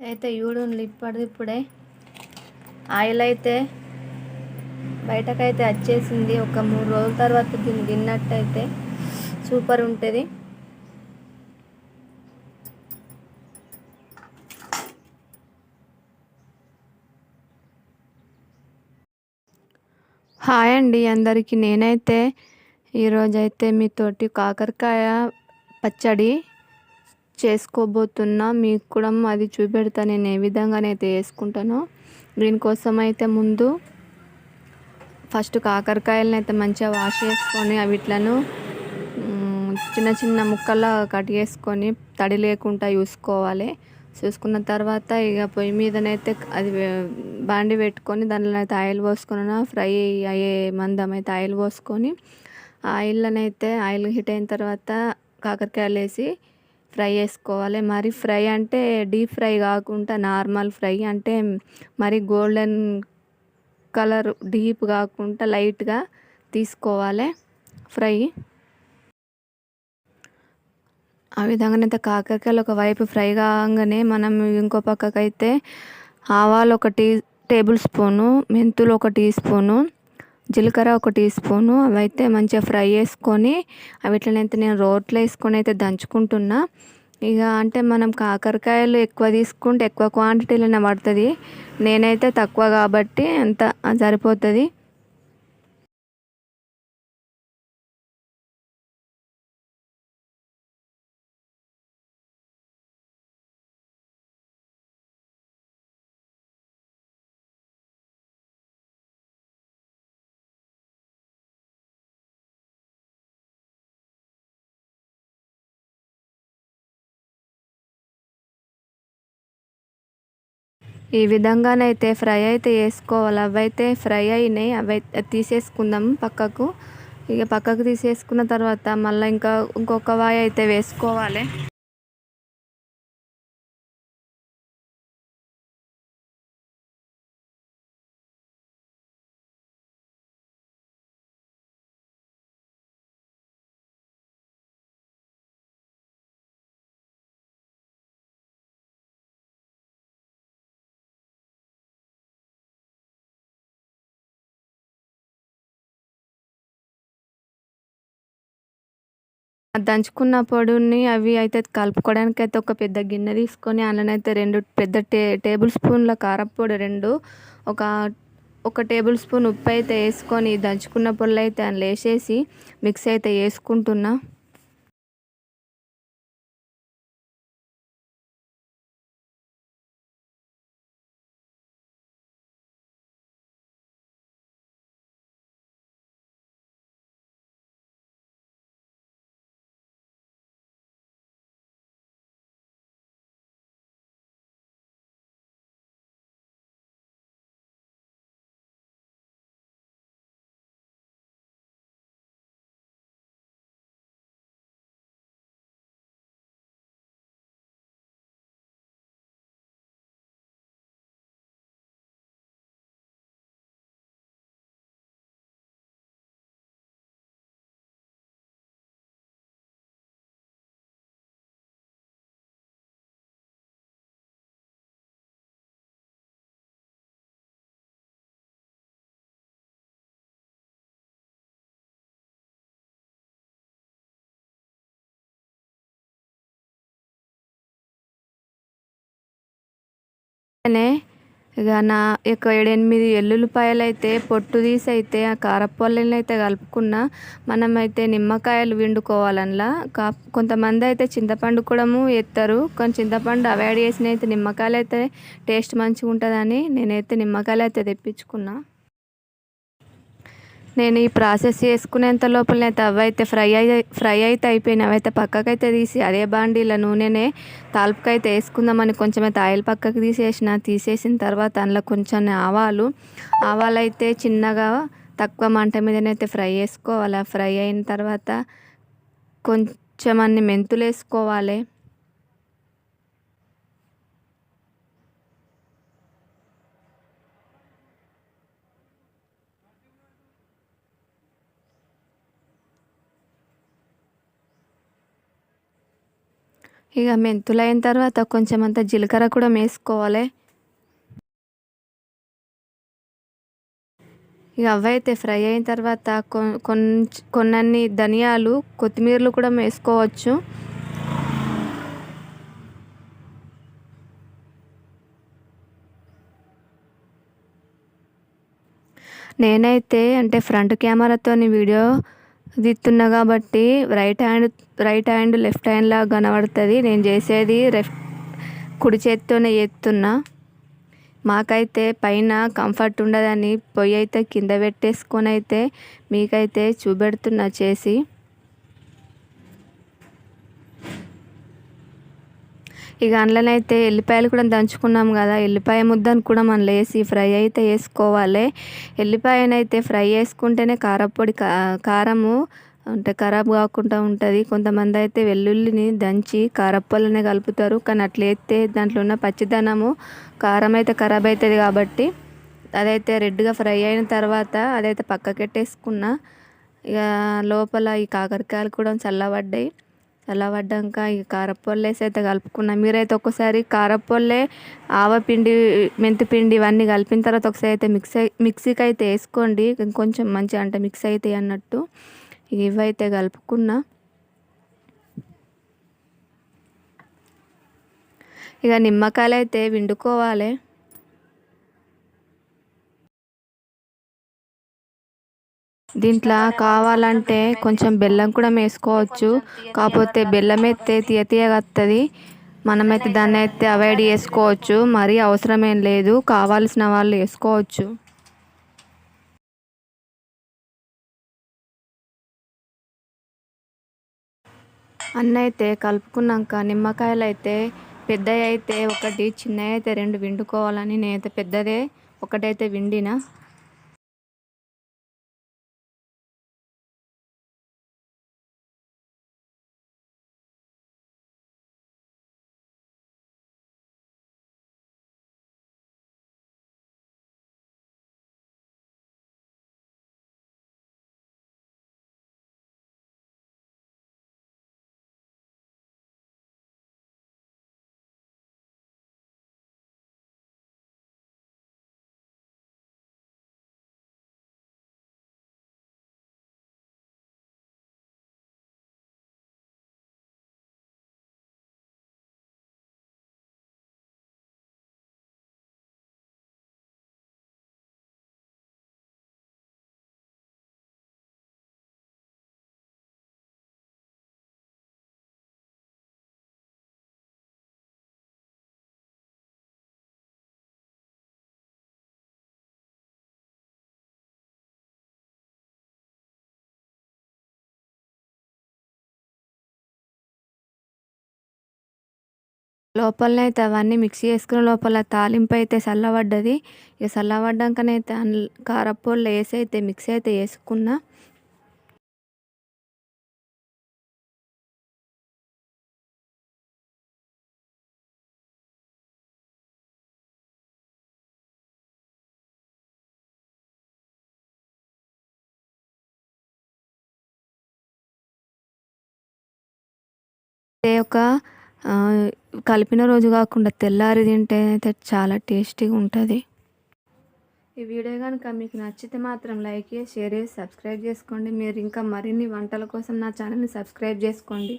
అయితే చూడండి ఇప్పటిది ఇప్పుడే. ఆయిల్ అయితే బయటకైతే వచ్చేసింది. ఒక మూడు రోజుల తర్వాత దీన్ని తిన్నట్టయితే సూపర్ ఉంటుంది. హాయ్ అండి అందరికీ. నేనైతే ఈరోజైతే మీతోటి కాకరకాయ పచ్చడి చేసుకోబోతున్నా మీకు కూడా అది చూపెడతా నేను ఏ విధంగానైతే వేసుకుంటానో దీనికోసం అయితే ముందు ఫస్ట్ కాకరకాయలను అయితే మంచిగా వాష్ చేసుకొని అవిట్లను చిన్న చిన్న ముక్కల్లా కట్ చేసుకొని తడి లేకుండా చూసుకోవాలి. చూసుకున్న తర్వాత ఇక పొయ్యి మీదనైతే అది బాండి పెట్టుకొని దానిలో అయితే ఆయిల్ పోసుకున్న ఫ్రై అయ్యే మందం అయితే ఆయిల్ పోసుకొని ఆయిల్లోనైతే ఆయిల్ హీట్ అయిన తర్వాత కాకరకాయలు వేసి ఫ్రై చేసుకోవాలి. మరి ఫ్రై అంటే డీప్ ఫ్రై కాకుండా నార్మల్ ఫ్రై అంటే మరి గోల్డెన్ కలర్ డీప్ కాకుండా లైట్గా తీసుకోవాలి ఫ్రై. ఆ విధంగానైతే కాకరకాయలు ఒకవైపు ఫ్రై కాగానే మనం ఇంకో పక్కకైతే ఆవాలు ఒక టీ టేబుల్ స్పూను మెంతులు ఒక టీ స్పూను జీలకర్ర ఒక టీ స్పూను అవైతే మంచిగా ఫ్రై చేసుకొని అవిట్లనైతే నేను రోట్లో వేసుకొని అయితే దంచుకుంటున్నా. ఇక అంటే మనం కాకరకాయలు ఎక్కువ తీసుకుంటే ఎక్కువ క్వాంటిటీలోనే పడుతుంది. నేనైతే తక్కువ కాబట్టి అంత సరిపోతుంది. ఈ విధంగానైతే ఫ్రై అయితే వేసుకోవాలి. అవైతే ఫ్రై అయినాయి. అవి తీసేసుకుందాం పక్కకు. ఇక పక్కకు తీసేసుకున్న తర్వాత మళ్ళీ ఇంకా ఇంకొక వాయి అయితే వేసుకోవాలి. దంచుకున్న పొడిని అవి అయితే కలుపుకోవడానికి అయితే ఒక పెద్ద గిన్నె తీసుకొని అందులోనైతే రెండు పెద్ద టే టేబుల్ స్పూన్ల కారపొడి రెండు ఒక ఒక టేబుల్ స్పూన్ ఉప్పు అయితే వేసుకొని దంచుకున్న పొడులు అయితే అందులో వేసేసి మిక్స్ అయితే వేసుకుంటున్నా. ఇక నా ఒక ఏడెనిమిది ఎల్లుల్లిపాయలు అయితే పొట్టు తీసి అయితే ఆ కారపొల్లని అయితే కలుపుకున్న మనమైతే నిమ్మకాయలు వండుకోవాలనలా. కా కొంతమంది అయితే చింతపండు కూడా ఎత్తారు కానీ చింతపండు అవాయిడ్ చేసిన అయితే నిమ్మకాయలు అయితే టేస్ట్ మంచిగా ఉంటుందని నేనైతే నిమ్మకాయలు అయితే తెప్పించుకున్నా. నేను ఈ ప్రాసెస్ చేసుకునేంత లోపల అయితే అవైతే ఫ్రై అయి ఫ్రై అయితే అయిపోయిన అవైతే పక్కకైతే తీసి అదే బాండీల నూనెనే తాల్పుకైతే వేసుకుందామని కొంచెం అయితే ఆయిల్ పక్కకు తీసేసిన తీసేసిన తర్వాత అందులో కొంచెం ఆవాలు. ఆవాలు అయితే చిన్నగా తక్కువ మంట మీదనైతే ఫ్రై చేసుకోవాలి. ఫ్రై అయిన తర్వాత కొంచెం అన్ని మెంతులు వేసుకోవాలి. ఇక మెంతులు అయిన తర్వాత కొంచెం అంత జీలకర్ర కూడా వేసుకోవాలి ఇక అవైతే ఫ్రై అయిన తర్వాత కొంచెం కొన్నన్ని ధనియాలు కొత్తిమీరలు కూడా వేసుకోవచ్చు నేనైతే అంటే ఫ్రంట్ కెమెరాతోని వీడియో దిత్తున్న కాబట్టి right hand right hand left హ్యాండ్లా కనబడుతుంది. నేను చేసేది రెఫ్ట్ కుడి చేత్తోనే చేస్తున్నా మాకైతే పైన కంఫర్ట్ ఉండదని పొయ్యి అయితే కింద పెట్టేసుకొని అయితే మీకైతే చూపెడుతున్నా చేసి. ఇక అందులోనైతే ఎల్లిపాయలు కూడా దంచుకున్నాం కదా. ఎల్లిపాయ ముద్దను కూడా మనం వేసి ఫ్రై అయితే వేసుకోవాలి ఎల్లిపాయనైతే ఫ్రై చేసుకుంటేనే కారపొడి కారము అంటే ఖరాబ్ కాకుండా ఉంటుంది. కొంతమంది అయితే వెల్లుల్లిని దంచి కారప్పొలనే కలుపుతారు. కానీ అట్లా వేస్తే దాంట్లో ఉన్న పచ్చిదనము కారం అయితే ఖరాబ్ అవుతుంది కాబట్టి అదైతే రెడ్గా ఫ్రై అయిన తర్వాత అదైతే పక్కకెట్టేసుకున్న. ఇక లోపల ఈ కాకరకాయలు కూడా చల్లబడ్డాయి. చల్లబడ్డాక ఈ కారపొల్లు వేసి అయితే కలుపుకున్నా. మీరైతే ఒక్కసారి కారపొల్లే ఆవపిండి మెంతిపిండి ఇవన్నీ కలిపిన తర్వాత ఒకసారి అయితే మిక్సీ మిక్సీకి అయితే వేసుకోండి. ఇంకొంచెం మంచిగా అంటే మిక్స్ అవుతాయి అన్నట్టు. ఇవైతే కలుపుకున్నా. ఇక నిమ్మకాయలు అయితే విండుకోవాలి. దీంట్లో కావాలంటే కొంచెం బెల్లం కూడా వేసుకోవచ్చు. కాకపోతే బెల్లం అయితే తీయ తీయగా వస్తుంది మనమైతే దాన్ని అయితే అవాయిడ్ చేసుకోవచ్చు. మరీ అవసరమేం లేదు. కావాల్సిన వాళ్ళు వేసుకోవచ్చు. అన్న అయితే కలుపుకున్నాక నిమ్మకాయలు అయితే పెద్దవి అయితే ఒకటి చిన్నవి అయితే రెండు విండుకోవాలని నేనైతే పెద్దదే ఒకటైతే విండినా. లోపలనైతే అవన్నీ మిక్సీ చేసుకున్న లోపల తాలింపు అయితే చల్లబడ్డది ఇక చల్లబడ్డాకనైతే కారపొళ్ళు వేసి అయితే మిక్సీ అయితే వేసుకున్నా. ఒక కలిపిన రోజు కాకుండా తెల్లారి తింటే అయితే చాలా టేస్టీగా ఉంటుంది. ఈ వీడియో కనుక మీకు నచ్చితే మాత్రం లైక్ చేసి షేర్ చేసి సబ్స్క్రైబ్ చేసుకోండి. మీరు ఇంకా మరిన్ని వంటల కోసం నా ఛానల్ని సబ్స్క్రైబ్ చేసుకోండి.